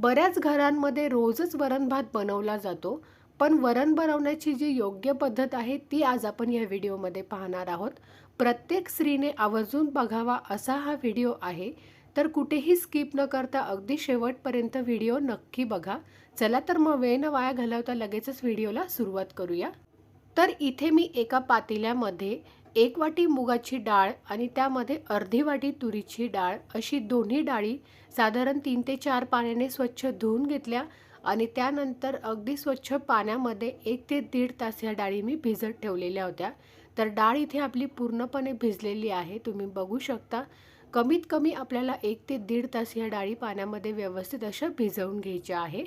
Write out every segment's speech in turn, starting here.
बऱ्याच घरांमध्ये रोजच वरण भात बनवला जातो पण वरण बनवण्याची जी योग्य पद्धत आहे ती आज आपण या व्हिडिओमध्ये पाहणार आहोत. प्रत्येक स्त्रीने आवर्जून बघावा असा हा व्हिडिओ आहे. तर कुठेही स्किप न करता अगदी शेवटपर्यंत व्हिडिओ नक्की बघा. चला तर मग वेळ न वाया घालवता लगेचच व्हिडिओला सुरुवात करूया. तर इथे मी एका पातेल्यामध्ये एक वाटी मुगाची डाळ आणि त्यामध्ये अर्धी वाटी तुरीची डाळ अशी दोन्ही डाळी साधारण तीन ते चार पाण्याने स्वच्छ धुवून घेतल्या आणि त्यानंतर अगदी स्वच्छ पाण्यामध्ये एक ते दीड तास ह्या डाळी मी भिजत ठेवलेल्या होत्या. तर डाळ इथे आपली पूर्णपणे भिजलेली आहे. तुम्ही बघू शकता. कमीत कमी आपल्याला एक ते दीड तास ह्या डाळी पाण्यामध्ये व्यवस्थित अशा भिजवून घ्यायच्या आहे.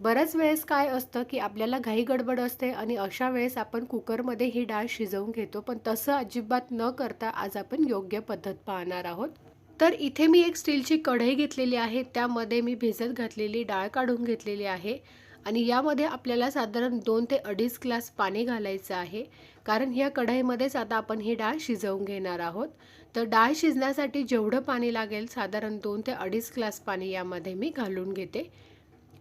बऱ्याच वेळेस काय असतं की आपल्याला घाई गडबड असते आणि अशा वेळेस आपण कुकरमध्ये ही डाळ शिजवून घेतो पण तसं अजिबात न करता आज आपण योग्य पद्धत पाहणार आहोत. तर इथे मी एक स्टीलची कढई घेतलेली आहे त्यामध्ये मी भिजत घातलेली डाळ काढून घेतलेली आहे आणि यामध्ये आपल्याला साधारण दोन ते अडीच ग्लास पाणी घालायचं आहे कारण ह्या कढईमध्येच आता आपण ही डाळ शिजवून घेणार आहोत. तर डाळ शिजण्यासाठी जेवढं पाणी लागेल साधारण दोन ते अडीच ग्लास पाणी यामध्ये मी घालून घेते.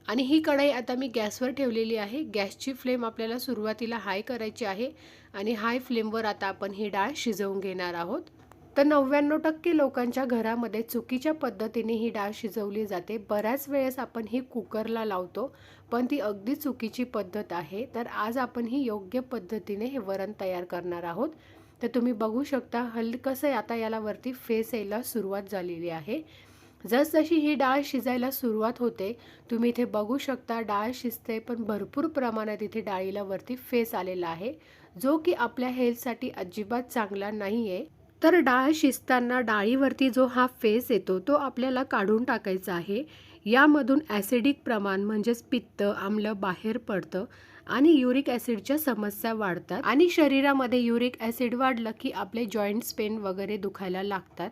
आणि ही कढई आता मी गॅसवर ठेवलेली आहे. गॅसची फ्लेम आपल्याला सुरुवातीला हाय करायची आहे आणि हाय फ्लेमवर आता आपण ही डाळ शिजवून घेणार आहोत. तर नव्याण्णव टक्के लोकांच्या घरामध्ये चुकीच्या पद्धतीने ही डाळ शिजवली जाते. बऱ्याच वेळेस आपण ही कुकरला लावतो पण ती अगदी चुकीची पद्धत आहे. तर आज आपण ही योग्य पद्धतीने हे वरण तयार करणार आहोत. तर तुम्ही बघू शकता हलकसं आता याला वरती फेस यायला सुरुवात झालेली आहे. जसजशी ही डाळ शिजायला सुरुवात होते तुम्ही इथे बघू शकता डाळ शिजते पण भरपूर प्रमाणात इथे डाळीला वरती फेस आलेला आहे जो की आपल्या हेल्थसाठी अजिबात चांगला नाही आहे तर डाळ शिजताना डाळीवरती जो हा फेस येतो तो आपल्याला काढून टाकायचा आहे. यामधून ॲसिडिक प्रमाण म्हणजेच पित्त आम्ल बाहेर पडतं आणि युरिक ॲसिडच्या समस्या वाढतात. आणि शरीरामध्ये युरिक ॲसिड वाढलं की आपले जॉईंट्स पेन वगैरे दुखायला लागतात.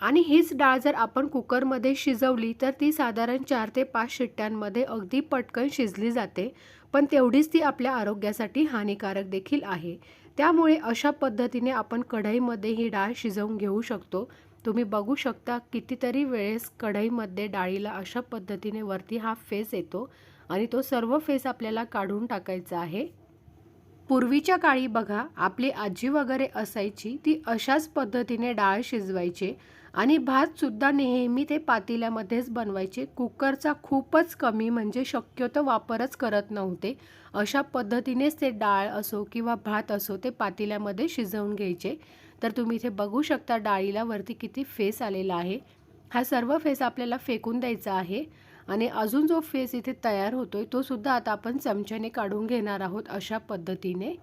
आणि हीच डाळ जर आपण कुकरमध्ये शिजवली तर ती साधारण चार ते पाच शिट्ट्यांमध्ये अगदी पटकन शिजली जाते. पण तेवढीच ती आपल्या आरोग्यासाठी हानिकारक देखील आहे. त्यामुळे अशा पद्धतीने आपण कढईमध्ये ही डाळ शिजवून घेऊ शकतो. तुम्ही बघू शकता कितीतरी वेळेस कढईमध्ये डाळीला अशा पद्धतीने वरती हा फेस येतो आणि तो सर्व फेस आपल्याला काढून टाकायचा आहे. पूर्वीच्या काळी बघा आपली आजी वगैरे असायची ती अशाच पद्धतीने डाळ शिजवायची. आणि भातसुद्धा नेहमी ते पातेल्यामध्येच बनवायचे. कुकरचा खूपच कमी म्हणजे शक्यतो वापरच करत नव्हते. अशा पद्धतीनेच ते डाळ असो किंवा भात असो ते पातेल्यामध्ये शिजवून घ्यायचे. तर तुम्ही इथे बघू शकता डाळीला वरती किती फेस आलेला आहे. हा सर्व फेस आपल्याला फेकून द्यायचा आहे. आणि अजून जो फेस इथे तयार होतोय तो सुद्धा आता आपण चमच्याने काढून घेणार आहोत अशा पद्धतीने.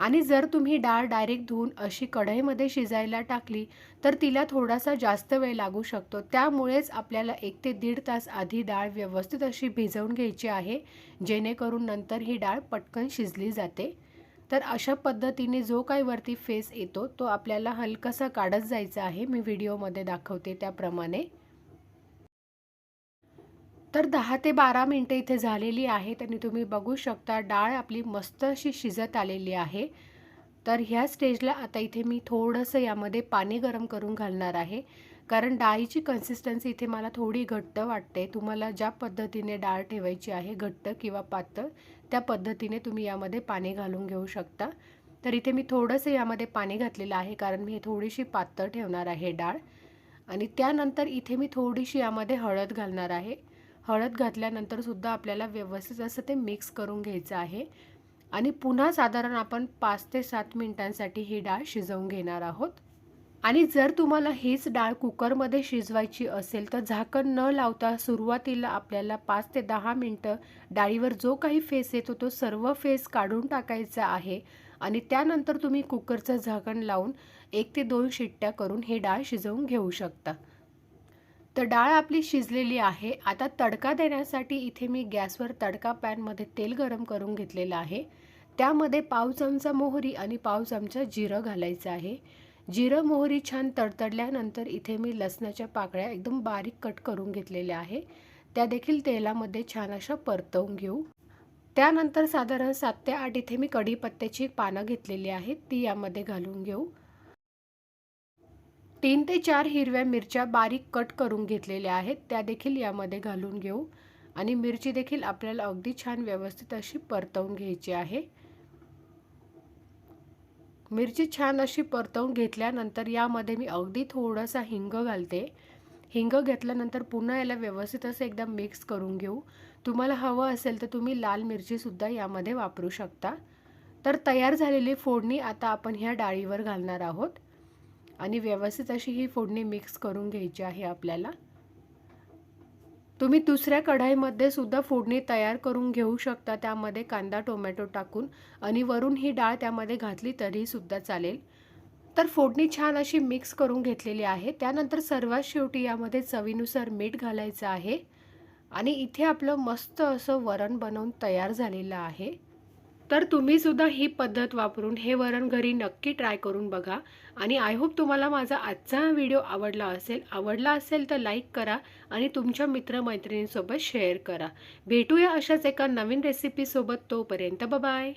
आणि जर तुम्ही डाळ डायरेक्ट धुवून अशी कढईमध्ये शिजायला टाकली तर तिला थोडासा जास्त वेळ लागू शकतो. त्यामुळेच आपल्याला एक ते दीड तास आधी डाळ व्यवस्थित अशी भिजवून घ्यायची आहे जेणेकरून नंतर ही डाळ पटकन शिजली जाते. तर अशा पद्धतीने जो काही वरती फेस येतो तो आपल्याला हलकासा काढत जायचा आहे. मी व्हिडिओमध्ये दाखवते त्याप्रमाणे. तर दहा ते बारा मिनटं इथे झालेली आहेत आणि तुम्ही बघू शकता डाळ आपली मस्त अशी शिजत आलेली आहे. तर ह्या स्टेजला आता इथे मी थोडंसं यामध्ये पाणी गरम करून घालणार आहे. कारण डाळीची कन्सिस्टन्सी इथे मला थोडी घट्ट वाटते. तुम्हाला ज्या पद्धतीने डाळ ठेवायची आहे घट्ट किंवा पातळ त्या पद्धतीने तुम्ही यामध्ये पाणी घालून घेऊ शकता. तर इथे मी थोडंसं यामध्ये पाणी घातलेलं आहे कारण मी थोडीशी पातळ ठेवणार आहे डाळ. आणि त्यानंतर इथे मी थोडीशी यामध्ये हळद घालणार आहे. हळद घातल्यानंतर सुद्धा आपल्याला व्यवस्थित असं ते मिक्स करून घ्यायचं आहे. आणि पुन्हा साधारण आपण पाच ते सात मिनिटांसाठी ही डाळ शिजवून घेणार आहोत. आणि जर तुम्हाला हीच डाळ कुकरमध्ये शिजवायची असेल तर झाकण न लावता सुरुवातीला आपल्याला पाच ते दहा मिनटं डाळीवर जो काही फेस येतो तो सर्व फेस काढून टाकायचा आहे. आणि त्यानंतर तुम्ही कुकरचं झाकण लावून एक ते दोन शिट्ट्या करून ही डाळ शिजवून घेऊ शकता. तर डाळ आपली शिजलेली आहे. आता तडका देण्यासाठी इथे मी गॅसवर तडका पॅनमध्ये तेल गरम करून घेतलेलं आहे. त्यामध्ये पाव चमचा मोहरी आणि पाव चमचा जिरं घालायचं आहे. जिरं मोहरी छान तडतडल्यानंतर इथे मी लसणाच्या पाकळ्या एकदम बारीक कट करून घेतलेल्या आहे. त्या देखील तेलामध्ये छान अशा परतवून घेऊ. त्यानंतर साधारण सात ते आठ इथे मी कढीपत्त्याची पानं घेतलेली आहेत. ती यामध्ये घालून घेऊ. तीन ते चार हिरव्या मिरच्या बारीक कट करून घेतलेल्या आहेत. त्या देखील यामध्ये घालून घेऊ. आणि मिरची देखील आपल्याला अगदी छान व्यवस्थित अशी परतवून घ्यायची आहे. मिरची छान अशी परतवून घेतल्यानंतर यामध्ये मी अगदी थोडासा हिंग घालते. हिंग घेतल्यानंतर पुन्हा याला व्यवस्थित असं एकदा मिक्स करून घेऊ. तुम्हाला हवं असेल तर तुम्ही लाल मिरचीसुद्धा यामध्ये वापरू शकता. तर तयार झालेली फोडणी आता आपण ह्या डाळीवर घालणार आहोत. आणि व्यवस्थित अशी ही फोडणी मिक्स करून घ्यायची आहे आपल्याला. तुम्ही दुसऱ्या कढाईमध्ये सुद्धा फोडणी तयार करून घेऊ शकता. त्यामध्ये कांदा टोमॅटो टाकून आणि वरून ही डाळ त्यामध्ये घातली तरीसुद्धा चालेल. तर फोडणी छान अशी मिक्स करून घेतलेली आहे. त्यानंतर सर्वात शेवटी यामध्ये चवीनुसार मीठ घालायचं आहे. आणि इथे आपलं मस्त असं वरण बनवून तयार झालेलं आहे. तर तुम्ही सुद्धा ही पद्धत वापरून हे वरण घरी नक्की ट्राय करून बघा. आणि आय होप तुम्हाला माझा आजचा व्हिडिओ आवडला असेल. आवडला असेल तर लाईक करा आणि तुमच्या मित्रमैत्रिणींसोबत शेअर करा. भेटूया अशाच एका नवीन रेसिपीसोबत तोपर्यंत. बाय